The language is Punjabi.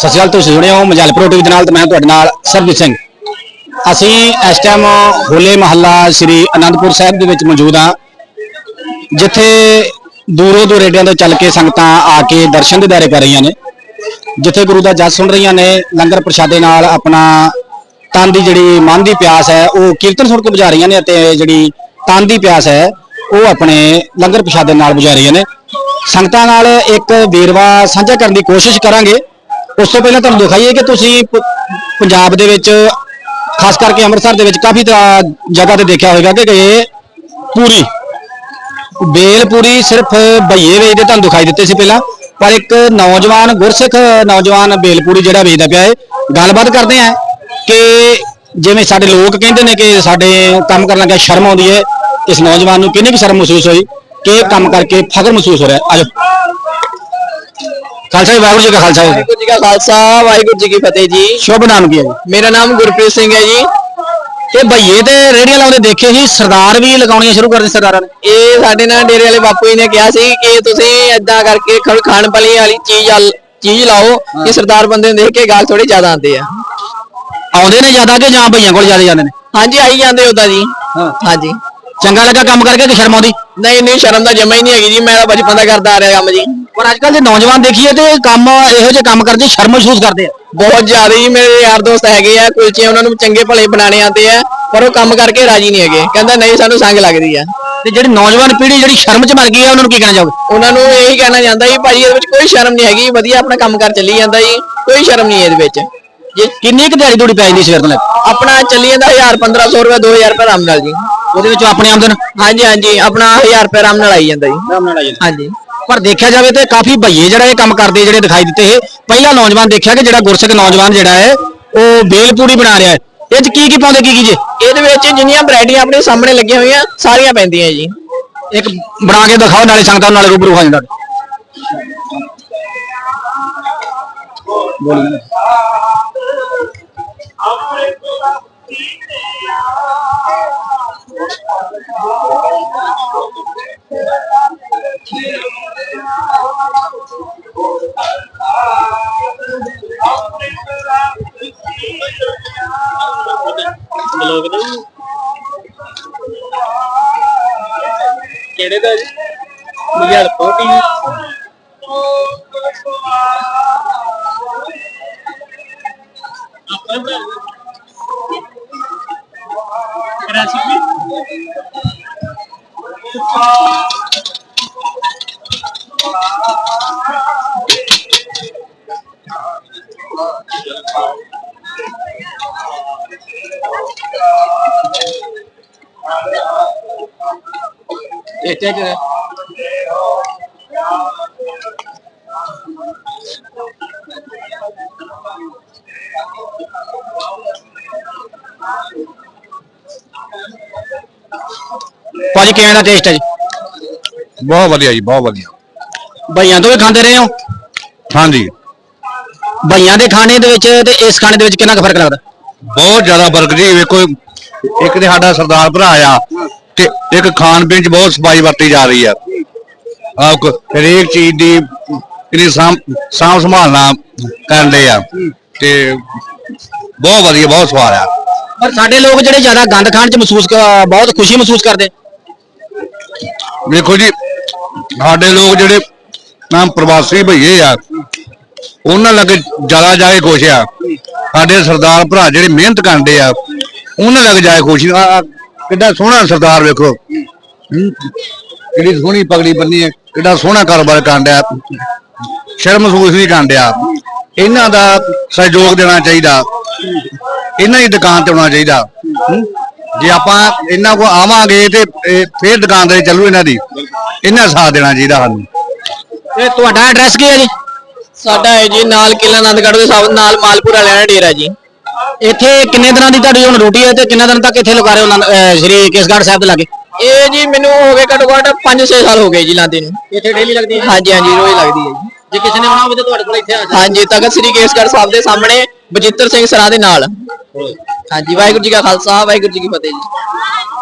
ਸਤਿ ਸ਼੍ਰੀ ਅਕਾਲ, ਤੁਸੀਂ ਸੁਣਿਓ ਹੋ ਮਜਲਪੁਰ ਟੀਵੀ ਦੇ ਨਾਲ ਤੇ ਮੈਂ ਤੁਹਾਡੇ ਨਾਲ ਸਰਬਜੀਤ ਸਿੰਘ। ਅਸੀਂ ਇਸ ਟਾਈਮ ਹੋਲੇ ਮਹੱਲਾ ਸ੍ਰੀ ਅਨੰਦਪੁਰ ਸਾਹਿਬ ਦੇ ਵਿੱਚ ਮੌਜੂਦ ਹਾਂ, ਜਿੱਥੇ ਦੂਰੋਂ ਦੁਰੇਡਿਆਂ ਤੋਂ ਚੱਲ ਕੇ ਸੰਗਤਾਂ ਆ ਕੇ ਦਰਸ਼ਨ ਦਿਦਾਰੇ ਕਰ ਰਹੀਆਂ ਨੇ, ਜਿੱਥੇ ਗੁਰੂ ਦਾ ਜਸ ਸੁਣ ਰਹੀਆਂ ਨੇ, ਲੰਗਰ ਪ੍ਰਸ਼ਾਦੇ ਨਾਲ ਆਪਣਾ ਤਨ ਦੀ ਜਿਹੜੀ ਮਨ ਦੀ ਪਿਆਸ ਹੈ, ਉਹ ਕੀਰਤਨ ਸੁਣ ਕੇ ਬੁਝਾ ਰਹੀਆਂ ਨੇ ਅਤੇ ਜਿਹੜੀ ਤਨ ਦੀ ਪਿਆਸ ਹੈ, ਉਹ ਆਪਣੇ ਲੰਗਰ ਪ੍ਰਸ਼ਾਦੇ ਨਾਲ ਬੁਝਾ ਰਹੀਆਂ ਨੇ। ਸੰਗਤਾਂ ਨਾਲ ਇੱਕ ਵੇਰਵਾ ਸਾਂਝਾ ਕਰਨ ਦੀ ਕੋਸ਼ਿਸ਼ ਕਰਾਂਗੇ। ਉਸ ਤੋਂ ਪਹਿਲਾਂ ਤੁਹਾਨੂੰ ਦਿਖਾਈਏ ਕਿ ਤੁਸੀਂ ਪ- ਪੰਜਾਬ ਦੇ ਵਿੱਚ, ਖਾਸ ਕਰਕੇ ਅੰਮ੍ਰਿਤਸਰ ਦੇ ਵਿੱਚ ਕਾਫੀ ਤਰ੍ਹਾਂ ਜਗ੍ਹਾ ਤੇ ਦੇਖਿਆ ਹੋਵੇਗਾ ਕਿ ਇਹ ਪੂਰੀ। ਬੇਲਪੂਰੀ ਸਿਰਫ ਭਈਏ ਵੇਚਦੇ ਤੁਹਾਨੂੰ ਦਿਖਾਈ ਦਿੱਤੇ ਸੀ ਪਹਿਲਾਂ, ਪਰ ਇੱਕ ਨੌਜਵਾਨ, ਗੁਰਸਿੱਖ ਨੌਜਵਾਨ ਬੇਲਪੂਰੀ ਜਿਹੜਾ ਵੇਚਦਾ ਪਿਆ ਹੈ ਗੱਲਬਾਤ ਕਰਦੇ ਆ ਕਿ ਜਿਵੇਂ ਸਾਡੇ ਲੋਕ ਕਹਿੰਦੇ ਨੇ ਕਿ ਸਾਡੇ ਕੰਮ ਕਰਨ ਲੱਗਾ ਸ਼ਰਮ ਆਉਂਦੀ ਹੈ ਇਸ ਨੌਜਵਾਨ ਨੂੰ ਕਿੰਨੀ ਕੁ ਸ਼ਰਮ ਮਹਿਸੂਸ ਹੋਈ ਕਿ ਇਹ ਕੰਮ ਕਰਕੇ ਫਖਰ ਮਹਿਸੂਸ ਹੋ ਰਿਹਾ। ਆਜੋ। ਖਾਲਸਾ ਜੀ ਵਾਹਿਗੁਰੂ ਜੀ ਕਾ ਖਾਲਸਾ। ਵਾਹਿਗੁਰੂ ਵਾਹਿਗੁਰੂ ਜੀ ਕਾ ਖਾਲਸਾ ਵਾਹਿਗੁਰੂ ਜੀ ਕੀ ਫਤਿਹ ਜੀ। ਸ਼ੁਭ ਨਾਮ ਕੀ ਹੈ ਜੀ? ਮੇਰਾ ਨਾਮ ਗੁਰਪ੍ਰੀਤ ਸਿੰਘ ਹੈ ਜੀ। ਇਹ ਭਈਏ ਤੇ ਰੇੜੀਆਂ ਲਾਉਂਦੇ ਦੇਖੇ ਸੀ ਸਰਦਾਰ ਵੀ ਲਗਾਉਣੀਆਂ ਸ਼ੁਰੂ ਕਰ ਦਿੱਤੇ ਸਰਦਾਰਾਂ ਨੇ। ਇਹ ਸਾਡੇ ਨਾਲ ਡੇਰੇ ਵਾਲੇ ਬਾਪੂ ਜੀ ਨੇ ਕਿਹਾ ਸੀ ਕਿ ਤੁਸੀਂ ਏਦਾਂ ਕਰਕੇ ਖਾਣ ਪਲੀ ਵਾਲੀ ਚੀਜ਼ ਵੱਲ- ਚੀਜ਼ ਲਾਓ ਕਿ ਸਰਦਾਰ ਬੰਦੇ ਨੂੰ ਦੇਖ ਕੇ ਗਾਲ ਥੋੜੇ ਜ਼ਿਆਦਾ ਆਉਂਦੇ ਆ। ਆਉਂਦੇ ਨੇ ਜ਼ਿਆਦਾ ਕਿ ਜਾਂ ਭਈਆਂ ਕੋਲ ਜ਼ਿਆਦਾ ਜਾਂਦੇ ਨੇ? ਹਾਂਜੀ ਆਈ ਜਾਂਦੇ ਉਦਾਂ ਜੀ। ਹਾਂ। ਹਾਂਜੀ। ਚੰਗਾ ਲੱਗਾ ਕੰਮ ਕਰਕੇ ਕਿ ਸ਼ਰਮ ਆਉਂਦੀ? ਨਹੀਂ ਨਹੀਂ ਸ਼ਰਮ ਦਾ ਜਮਾ ਹੀ ਨਹੀਂ ਹੈਗੀ ਜੀ ਮੈਂ ਤਾਂ ਬਚਪਨ ਦਾ ਕਰਦਾ ਆ ਰਿਹਾ ਕੰਮ ਜੀ। ਪਰ ਅੱਜ ਕੱਲ ਦੇ ਨੌਜਵਾਨ ਦੇਖੀਏ ਤੇ ਕੰਮ ਇਹੋ ਜਿਹੇ ਕੰਮ ਕਰਦੇ ਸ਼ਰਮ ਮਹਿਸੂਸ ਕਰਦੇ ਆ। ਬਹੁਤ ਜ਼ਿਆਦਾ ਜੀ ਮੇਰੇ ਯਾਰ ਦੋਸਤ ਹੈਗੇ ਆ ਕੁਲਚੇ ਉਹਨਾਂ ਨੂੰ ਚੰਗੇ ਭਲੇ ਬਣਾਣੇ ਆਉਂਦੇ ਆ ਪਰ ਉਹ ਕੰਮ ਕਰਕੇ ਰਾਜੀ ਨਹੀਂ ਹੈਗੇ। ਕਹਿੰਦਾ ਨਹੀਂ ਸਾਨੂੰ ਸੰਗ ਲੱਗਦੀ ਆ। ਤੇ ਜਿਹੜੀ ਨੌਜਵਾਨ ਪੀੜ੍ਹੀ ਜਿਹੜੀ ਸ਼ਰਮ ਚ ਮਰ ਗਈ ਹੈ ਉਹਨਾਂ ਨੂੰ ਕੀ ਕਹਿਣਾ ਚਾਹੋਗੇ? ਉਹਨਾਂ ਨੂੰ ਇਹੀ ਕਹਿਣਾ ਜਾਂਦਾ ਜੀ ਭਾਜੀ ਇਹਦੇ ਵਿੱਚ ਕੋਈ ਸ਼ਰਮ ਨਹੀਂ ਹੈਗੀ ਵਧੀਆ ਆਪਣਾ ਕੰਮ ਕਰ ਚੱਲੀ ਜਾਂਦਾ ਜੀ ਕੋਈ ਸ਼ਰਮ ਨਹੀਂ ਇਹਦੇ ਵਿੱਚ। ਜੇ ਕਿੰਨੀ ਕੁ ਦਿਹਾੜੀ ਦੂੜੀ ਪੈ ਜਾਂਦੀ ਸਵੇਰ ਤੋਂ ਲੈ ਕੇ? ਆਪਣਾ ਚੱਲੀ ਜਾਂਦਾ 1000 1500 ਰੁਪਏ 2000 ਰੁਪਏ ਆਰਾਮ ਨਾਲ ਜੀ। ਉਹਦੇ ਵਿੱਚੋਂ ਆਪਣੀ ਆਮਦਨ? ਹਾਂਜੀ ਹਾਂਜੀ ਆਪਣਾ 1000 ਰੁਪਏ ਆਰਾਮ ਨਾਲ ਆਈ ਜਾਂਦਾ ਜੀ। ਹਾਂਜੀ। ਪਰ ਦੇਖਿਆ ਜਾਵੇ ਤੇ ਕਾਫੀ ਭਈਏ ਜਿਹੜਾ ਇਹ ਕੰਮ ਕਰਦੇ ਜਿਹੜੇ ਦਿਖਾਈ ਦਿੱਤੇ ਇਹ। ਪਹਿਲਾ ਨੌਜਵਾਨ ਦੇਖਿਆ ਕਿ ਜਿਹੜਾ ਗੁਰਸਿੱਖ ਨੌਜਵਾਨ ਜਿਹੜਾ ਹੈ ਉਹ ਬੇਲਪੂੜੀ ਬਣਾ ਰਿਹਾ ਹੈ। ਇਹ ਚ ਕੀ ਕੀ ਪਾਉਂਦੇ ਕੀ ਕੀ ਜੇ? ਇਹਦੇ ਵਿੱਚ ਜਿੰਨੀਆਂ ਵੈਰਾਈਟੀਆਂ ਆਪਣੇ ਸਾਹਮਣੇ ਲੱਗੀਆਂ ਹੋਈਆਂ ਸਾਰੀਆਂ ਪੈਂਦੀਆਂ ਜੀ। ਇੱਕ ਬਣਾ ਕੇ ਦਿਖਾਓ ਨਾਲੇ ਸੰਗਤਾਂ ਨਾਲੇ ਰੂਬਰੂ ਹੋ ਜਾਂਦਾ। ਕਿਹੜੇ ਦਾ ਜੀ? 1000 ਕੋਟੀ ਭਾਜੀ ਕਿਵੇਂ ਦਾ ਟੇਸਟ ਹੈ ਜੀ? ਬਹੁਤ ਵਧੀਆ ਜੀ ਬਹੁਤ ਵਧੀਆ। ਭਈਆਂ ਤੋਂ ਵੀ ਖਾਂਦੇ ਰਹੇ ਹੋ? ਹਾਂਜੀ। ਭਈਆਂ ਦੇ ਖਾਣੇ ਦੇ ਵਿੱਚ ਤੇ ਇਸ ਖਾਣੇ ਦੇ ਵਿੱਚ ਕਿੰਨਾ ਕੁ ਫ਼ਰਕ ਲੱਗਦਾ? ਬਹੁਤ ਜ਼ਿਆਦਾ ਫ਼ਰਕ ਜੀ ਵੇਖੋ ਇੱਕ ਤੇ ਸਾਡਾ ਸਰਦਾਰ ਭਰਾ ਆ ਤੇ ਇੱਕ ਖਾਣ ਪੀਣ ਚ ਬਹੁਤ ਸਫ਼ਾਈ ਵਰਤੀ ਜਾ ਰਹੀ ਆ ਆ ਹਰੇਕ ਚੀਜ਼ ਦੀ ਇਹਦੀ ਸਾਂਭ ਸਾਂਭ ਸੰਭਾਲਣਾ ਕਰਦੇ ਆ। ਤੇ ਬਹੁਤ ਵਧੀਆ ਬਹੁਤ ਸਵਾਦ ਆ। ਪਰ ਸਾਡੇ ਲੋਕ ਜਿਹੜੇ ਜ਼ਿਆਦਾ ਗੰਦ ਖਾਣ ਚ ਮਹਿਸੂਸ ਕ- ਬਹੁਤ ਖੁਸ਼ੀ ਮਹਿਸੂਸ ਕਰਦੇ। ਵੇਖੋ ਜੀ ਸਾਡੇ ਲੋਕ ਜਿਹੜੇ ਨਾ ਪ੍ਰਵਾਸੀ ਭਈਏ ਆ ਉਹਨਾਂ ਲੱਗੇ ਜ਼ਿਆਦਾ ਜਾ ਕੇ ਖੁਸ਼ ਆ। ਸਾਡੇ ਸਰਦਾਰ ਭਰਾ ਜਿਹੜੇ ਮਿਹਨਤ ਕਰਦੇ ਆ ਉਹਨਾਂ ਲੱਗ ਜਾਏ ਖੁਸ਼। ਆ ਆ ਕਿੱਡਾ ਸੋਹਣਾ ਸਰਦਾਰ ਵੇਖੋ। ਹੂੰ। ਕਿੰਨੀ ਸੋਹਣੀ ਪਗੜੀ ਬੰਨੀ ਹੈ ਕਿੱਡਾ ਸੋਹਣਾ ਕਾਰੋਬਾਰ ਕਰਨ ਡਿਆ। ਸ਼ਰਮ ਮਹਿਸੂਸ ਨਹੀਂ ਕਰਨ ਡਿਆ। ਇਹਨਾਂ ਦਾ ਸਹਿਯੋਗ ਦੇਣਾ ਚਾਹੀਦਾ। ਇਹਨਾਂ ਦੀ ਦੁਕਾਨ ਤੇ ਆਉਣਾ ਚਾਹੀਦਾ। ਹੂੰ। ਜੇ ਆਪਾਂ ਇਹਨਾਂ ਕੋ ਆਵਾਂਗੇ ਤੇ ਇਹ ਫੇਰ ਦੁਕਾਨਦਾਰੀ ਚੱਲੂ ਇਹਨਾਂ ਦੀ। ਇਹਨਾਂ ਦਾ ਸਾਥ ਦੇਣਾ ਚਾਹੀਦਾ ਸਾਨੂੰ। ਤੇ ਤੁਹਾਡਾ ਐਡਰੈਸ ਕੀ ਹੈ ਜੀ? ਸਾਡਾ ਹੈ ਜੀ ਨਾਲ ਕਿਲਾ ਆਨੰਦਗੜ੍ਹ ਦੇ ਸਾਹਮਣੇ ਨਾਲ ਮਾਲਪੁਰ ਵਾਲਿਆਂ ਦਾ ਡੇਰਾ ਜੀ। ਇੱਥੇ ਕਿੰਨੇ ਦਿਨਾਂ ਦੀ ਤੁਹਾਡੀ ਹੁਣ ਡਿਊਟੀ ਹੈ ਤੇ ਕਿੰਨੇ ਦਿਨ ਤੱਕ ਇੱਥੇ ਲਗਾ ਰਹੇ ਹੋ ਅਹ ਸ਼੍ਰੀ ਕੇਸਗੜ੍ਹ ਸਾਹਿਬ ਦੇ ਲਾਗੇ? ਇਹ ਜੀ ਮੈਨੂੰ ਹੋ ਗਏ ਘੱਟੋ ਘੱਟ 5-6 ਸਾਲ ਹੋ ਗਏ ਜੀ ਲਾਂਦੇ ਨੂੰ। ਇੱਥੇ ਡੇਲੀ ਲੱਗਦੀ ਹਾਂਜੀ ਹਾਂਜੀ ਰੋਜ਼ ਲੱਗਦੀ ਹੈ ਜੀ। ਜੇ ਕਿਸੇ ਨੇ ਆਉਣਾ ਹੋਵੇ ਤਾਂ ਤੁਹਾਡੇ ਕੋਲ ਇੱਥੇ ਆ ਹਾਂਜੀ ਤਖਤ ਸ੍ਰੀ ਕੇਸਗੜ੍ਹ ਸਾਹਿਬ ਦੇ ਸਾਹਮਣੇ ਬਜਿੱਤਰ ਸਿੰਘ ਸਰਾਂ ਦੇ ਨਾਲ। ਹਾਂਜੀ ਵਾਹਿਗੁਰੂ ਜੀ ਕਾ ਖਾਲਸਾ ਵਾਹਿਗੁਰੂ ਜੀ ਕੀ ਫਤਿਹ ਜੀ।